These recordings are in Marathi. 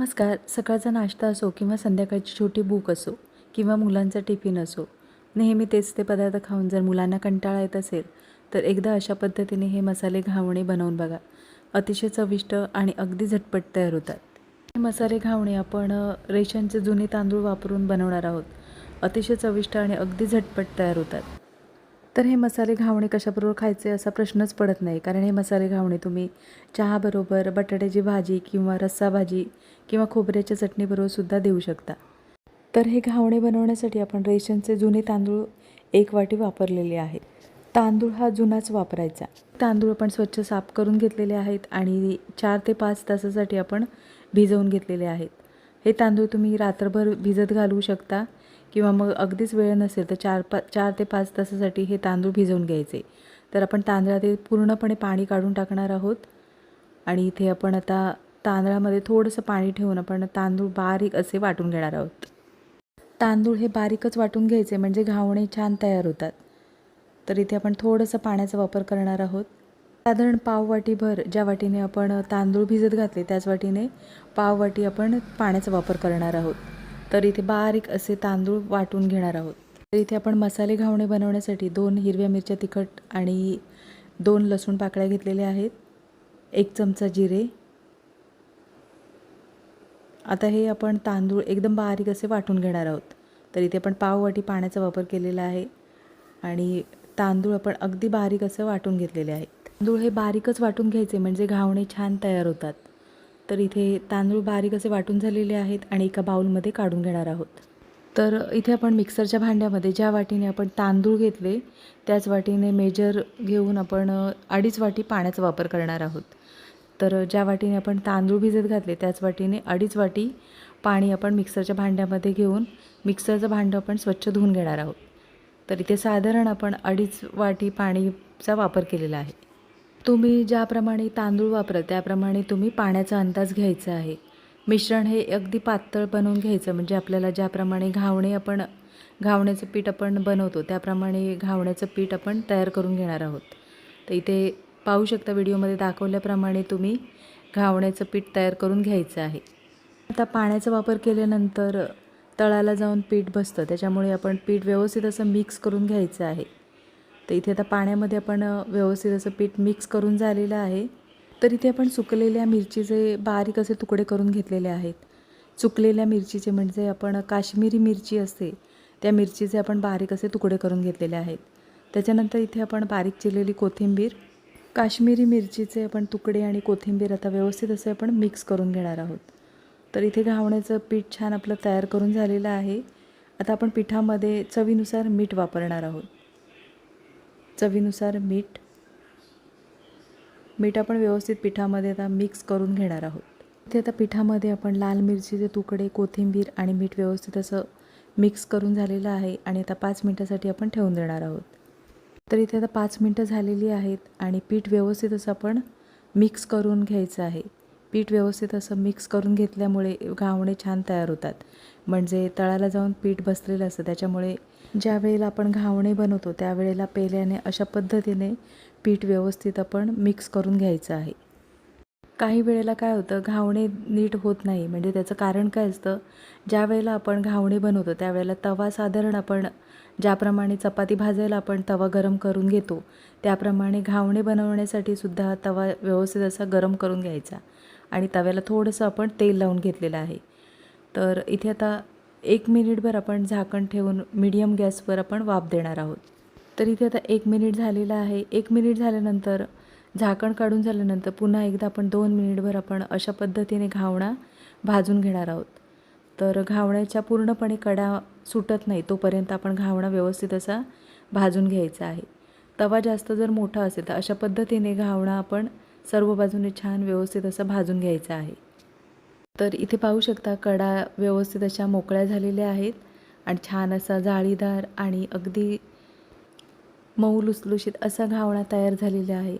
नमस्कार सकाळचा नाश्ता असो किंवा संध्याकाळची छोटी बुक असो किंवा मुलांचा टिफिन असो नेहमी तेच ते पदार्थ खाऊन जर मुलांना कंटाळा येत असेल तर एकदा अशा पद्धतीने हे मसाले घावणे बनवून बघा. अतिशय चविष्ट आणि अगदी झटपट तयार होतात. हे मसाले घावणे आपण रेशनचे जुने तांदूळ वापरून बनवणार आहोत. अतिशय चविष्ट आणि अगदी झटपट तयार होतात. तर हे मसाले घावणे कशाबरोबर खायचे असा प्रश्नच पडत नाही. कारण हे मसाले घावणे तुम्ही चहाबरोबर बटाट्याची भाजी किंवा रस्सा भाजी किंवा खोबऱ्याच्या चटणीबरोबर सुद्धा देऊ शकता. तर हे घावणे बनवण्यासाठी आपण रेशनचे जुने तांदूळ एक वाटी वापरलेले आहेत. तांदूळ हा जुनाच वापरायचा. तांदूळ आपण स्वच्छ साफ करून घेतलेले आहेत आणि चार ते पाच तासासाठी आपण भिजवून घेतलेले आहेत. हे तांदूळ तुम्ही रात्रभर भिजत घालवू शकता. किंवा मग अगदीच वेळ नसेल तर चार पा चार ते पाच तासासाठी हे तांदूळ भिजवून घ्यायचे. तर आपण तांदळातील पूर्णपणे पाणी काढून टाकणार आहोत. आणि इथे आपण आता तांदळामध्ये थोडंसं पाणी ठेवून आपण तांदूळ बारीक असे वाटून घेणार आहोत. तांदूळ हे बारीकच वाटून घ्यायचे म्हणजे घावणे छान तयार होतात. तर इथे आपण थोडंसं पाण्याचा वापर करणार आहोत. साधारण पाव वाटीभर ज्या वाटीने आपण तांदूळ भिजत घातले त्याच वाटीने पाववाटी आपण पाण्याचा वापर करणार आहोत. तर इथे बारीक असे तांदूळ वाटून घेणार आहोत. तर इथे आपण मसाले घावणे बनवण्यासाठी दोन हिरव्या मिरच्या तिखट आणि दोन लसूण पाकळ्या घेतलेल्या आहेत. एक चमचा जिरे. आता हे आपण तांदूळ एकदम बारीक असे वाटून घेणार आहोत. तर इथे आपण पाववाटी पाण्याचा वापर केलेला आहे आणि तांदूळ आपण अगदी बारीक असं वाटून घेतलेले आहे तांदूळ हे बारीकच वाटून घ्यायचे म्हणजे घावणे छान तयार होतात. तर इथे तांदूळ बारीक असे वाटून झालेले आहेत आणि एका बाऊलमध्ये काढून घेणार आहोत. तर इथे आपण मिक्सरच्या भांड्यामध्ये ज्या वाटीने आपण तांदूळ घेतले त्याच वाटीने मेजर घेऊन आपण अडीच वाटी पाण्याचा वापर करणार आहोत. तर ज्या वाटीने आपण तांदूळ भिजत घातले त्याच वाटीने अडीच वाटी पाणी आपण मिक्सरच्या भांड्यामध्ये घेऊन मिक्सरचं भांडं आपण स्वच्छ धुवून घेणार आहोत. तर इथे साधारण आपण अडीच वाटी पाणीचा वापर केलेला आहे. तुम्ही ज्याप्रमाणे तांदूळ वापराल त्याप्रमाणे तुम्ही पाण्याचा अंदाज घ्यायचा आहे. मिश्रण हे अगदी पातळ बनवून घ्यायचं म्हणजे आपल्याला ज्याप्रमाणे घावणे आपण घावण्याचं पीठ आपण बनवतो त्याप्रमाणे घावण्याचं पीठ आपण तयार करून घेणार आहोत. तर इथे पाहू शकता व्हिडिओमध्ये दाखवल्याप्रमाणे तुम्ही घावण्याचं पीठ तयार करून घ्यायचं आहे. आता पाण्याचा वापर केल्यानंतर तळाला जाऊन पीठ बसतं त्याच्यामुळे आपण पीठ व्यवस्थित असं मिक्स करून घ्यायचं आहे. तर इथे आता पाण्यामध्ये आपण व्यवस्थित असं पीठ मिक्स करून झालेलं आहे. तर इथे आपण सुकलेल्या मिरचीचे बारीक असे तुकडे करून घेतलेले आहेत. चुकलेल्या मिरचीचे म्हणजे आपण काश्मीरी मिरची असते त्या मिरचीचे आपण बारीक असे तुकडे करून घेतलेले आहेत. त्याच्यानंतर इथे आपण बारीक चिरलेली कोथिंबीर काश्मीरी मिरचीचे आपण तुकडे आणि कोथिंबीर आता व्यवस्थित असे आपण मिक्स करून घेणार आहोत. तर इथे घावण्याचं पीठ छान आपलं तयार करून झालेलं आहे. आता आपण पिठामध्ये चवीनुसार मीठ वापरणार आहोत. चवीनुसार मीठ. मीठ आपण व्यवस्थित पिठामध्ये आता मिक्स करून घेणार आहोत. इथे आता पिठामध्ये आपण लाल मिरचीचे तुकडे कोथिंबीर आणि मीठ व्यवस्थित असं मिक्स करून झालेलं आहे आणि आता पाच मिनटासाठी आपण ठेवून देणार आहोत. तर इथे आता पाच मिनटं झालेली आहेत आणि पीठ व्यवस्थित असं आपण मिक्स करून घ्यायचं आहे. पीठ व्यवस्थित असं मिक्स करून घेतल्यामुळे घावणे छान तयार होतात. म्हणजे तळाला जाऊन पीठ बसलेलं असतं. त्याच्यामुळे ज्या वेळेला आपण घावणे बनवतो त्यावेळेला पेल्याने अशा पद्धतीने पीठ व्यवस्थित आपण मिक्स करून घ्यायचं आहे. काही वेळेला काय होतं घावणे नीट होत नाही. म्हणजे त्याचं कारण काय असतं ज्या वेळेला आपण घावणे बनवतो त्यावेळेला तवा साधारण आपण ज्याप्रमाणे चपाती भाजायला आपण तवा गरम करून घेतो त्याप्रमाणे घावणे बनवण्यासाठी सुद्धा तवा व्यवस्थित असा गरम करून घ्यायचा. आणि तव्याला थोडंसं आपण तेल लावून घेतलेलं आहे. तर इथे आता एक मिनिटभर आपण झाकण ठेवून मीडियम गॅसवर आपण वाफ देणार आहोत. तर इथे आता एक मिनिट झालेलं आहे. एक मिनिट झाल्यानंतर झाकण काढून झाल्यानंतर पुन्हा एकदा आपण दोन मिनिटभर आपण अशा पद्धतीने घावणा भाजून घेणार आहोत. तर घावण्याच्या पूर्णपणे कडा सुटत नाही तोपर्यंत आपण घावणा व्यवस्थित असा भाजून घ्यायचा आहे. तवा जास्त जर मोठा असेल तर अशा पद्धतीने घावणा आपण सर्व बाजूने छान व्यवस्थित असं भाजून घ्यायचं आहे. तर इथे पाहू शकता कडा व्यवस्थित अशा मोकळ्या झालेल्या आहेत आणि छान असा जाळीदार आणि अगदी मऊ लुसलुशीत असा घावणा तयार झालेला आहे.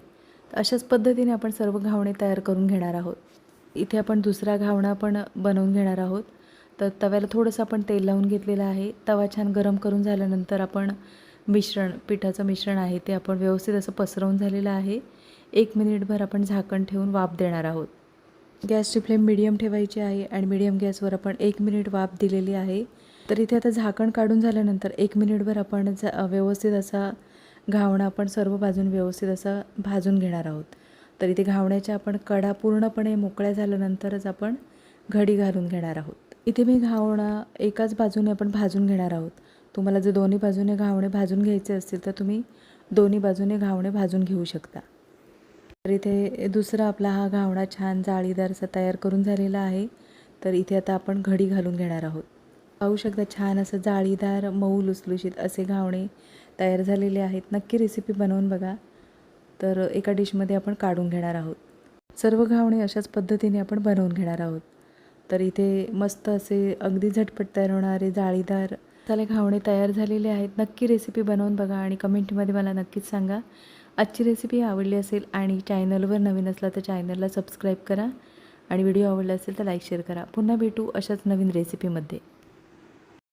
तर अशाच पद्धतीने आपण सर्व घावणे तयार करून घेणार आहोत. इथे आपण दुसरा घावणा पण बनवून घेणार आहोत. तर तव्याला थोडंसं आपण तेल लावून घेतलेलं आहे. तवा छान गरम करून झाल्यानंतर आपण मिश्रण पिठाचं मिश्रण आहे ते आपण व्यवस्थित असं पसरवून झालेलं आहे. एक मिनिटभर आपण झाकण ठेवून वाफ देणार आहोत. गॅसची फ्लेम मिडियम ठेवायची आहे आणि मिडियम गॅसवर आपण एक मिनिट वाफ दिलेली आहे. तर इथे आता झाकण काढून झाल्यानंतर एक मिनिटभर आपण जा व्यवस्थित असा घावणा आपण सर्व बाजून व्यवस्थित असा भाजून घेणार आहोत. तर इथे घावण्याच्या आपण कडा पूर्णपणे मोकळ्या झाल्यानंतरच आपण घडी घालून घेणार आहोत. इथे मी घावणा एकाच बाजूने आपण भाजून घेणार आहोत. तुम्हाला जर दोन्ही बाजूने घावणे भाजून घ्यायचे असतील तर तुम्ही दोन्ही बाजूने घावणे भाजून घेऊ शकता. तर इथे दुसरा आपला हा घावणा छान जाळीदारसा तयार करून झालेला आहे. तर इथे आता आपण घडी घालून घेणार आहोत. पाहू शकता छान असं जाळीदार मऊ लुसलुशीत असे घावणे तयार झालेले आहेत. नक्की रेसिपी बनवून बघा. तर एका डिशमध्ये आपण काढून घेणार आहोत. सर्व घावणे अशाच पद्धतीने आपण बनवून घेणार आहोत. तर इथे मस्त असे अगदी झटपट तयार होणारे जाळीदार मसाले घावणे तयार झालेले आहेत. नक्की रेसिपी बनवून बघा आणि कमेंटमध्ये मला नक्कीच सांगा. आजची रेसिपी आवडली असेल आणि चॅनलवर नवीन असला तर चॅनलला सबस्क्राईब करा. आणि व्हिडिओ आवडला असेल तर लाईक शेअर करा. पुन्हा भेटू अशाच नवीन रेसिपीमध्ये